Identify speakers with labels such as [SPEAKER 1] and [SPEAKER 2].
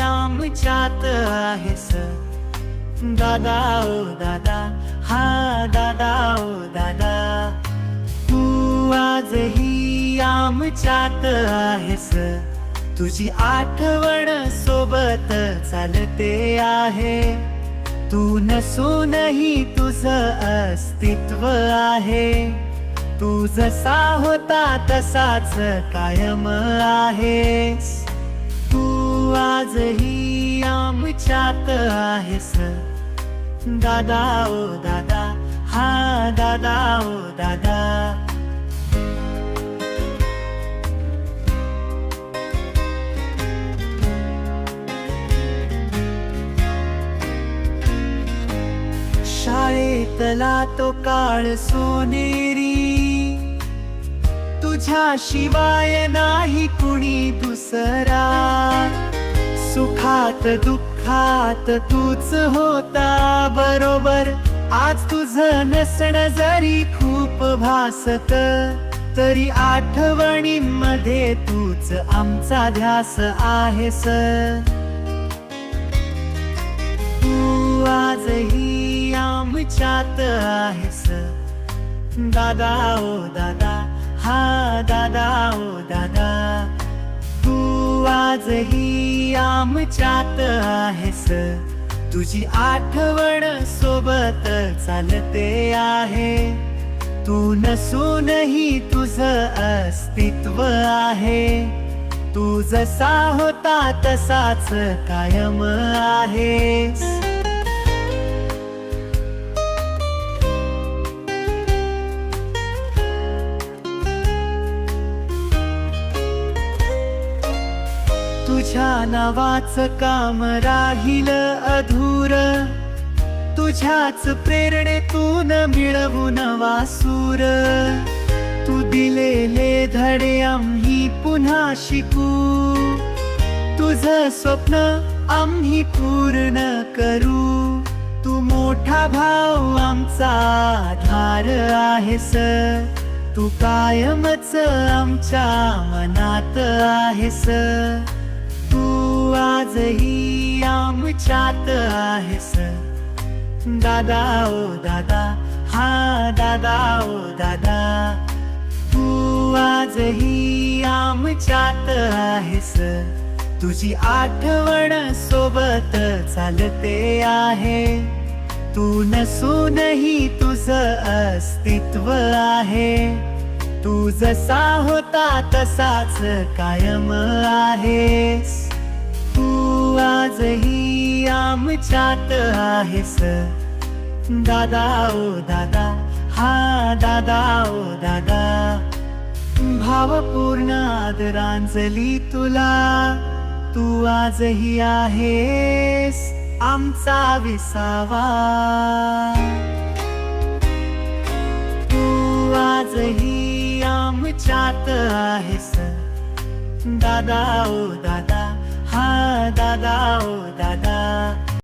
[SPEAKER 1] आमच्यात आहेस दादा ओ दादा हा दादा ओ दादा तू आजही आमच्यात आहेस तुझी आठवण सोबत चालते आहे. तू नसूनही तुझ अस्तित्व आहे. तू जसा होता तसाच कायम आहेस आहेस दादा, ओ दादा। हा, दादा, ओ दादा। शाळेतला तो काळ सोनेरी। तुझ्या शिवाय नाही सुखात दुःखात तूच होता बरोबर. आज तुझ नसण जरी खूप भासत तरी आठवणींमध्ये तूच आमचा ध्यास आहेस तू आजही आमच्यात आहेस दादा ओ दादा हा दादा ओ दादा. तू आजही आमच्यात आहेस तुझी आठवण सोबत चालते आहे. तू नसूनही तुझ अस्तित्व आहे. तू जसा होता तसाच कायम आहेस तुझ्या नावाचं काम राहील अधूर. तुझ्याच प्रेरणेतून मिळवून वासूर. तू दिलेले धडे आम्ही पुन्हा शिकू. तुझ स्वप्न आम्ही पूर्ण करू. तू मोठा भाऊ आमचा आधार आहेस. तू कायमच आमच्या मनात आहेस. दादा ओ दादा हा दादा ओ दादा तू आजही आमच्यात आहेस. तुझी आठवण सोबत चालते आहे. तू नसूनही तुझ अस्तित्व आहे. तू जसा होता तसाच कायम आहेस. तू आजही आमच्यात आहेस दादा ओ दादा. हा दादा ओ दादा. भावपूर्ण आदरांजली तुला. तू आजही आहेस आमचा विसावा. तू आजही आमच्यात आहेस दादा ओ दादा. हा दादा ओ दादा.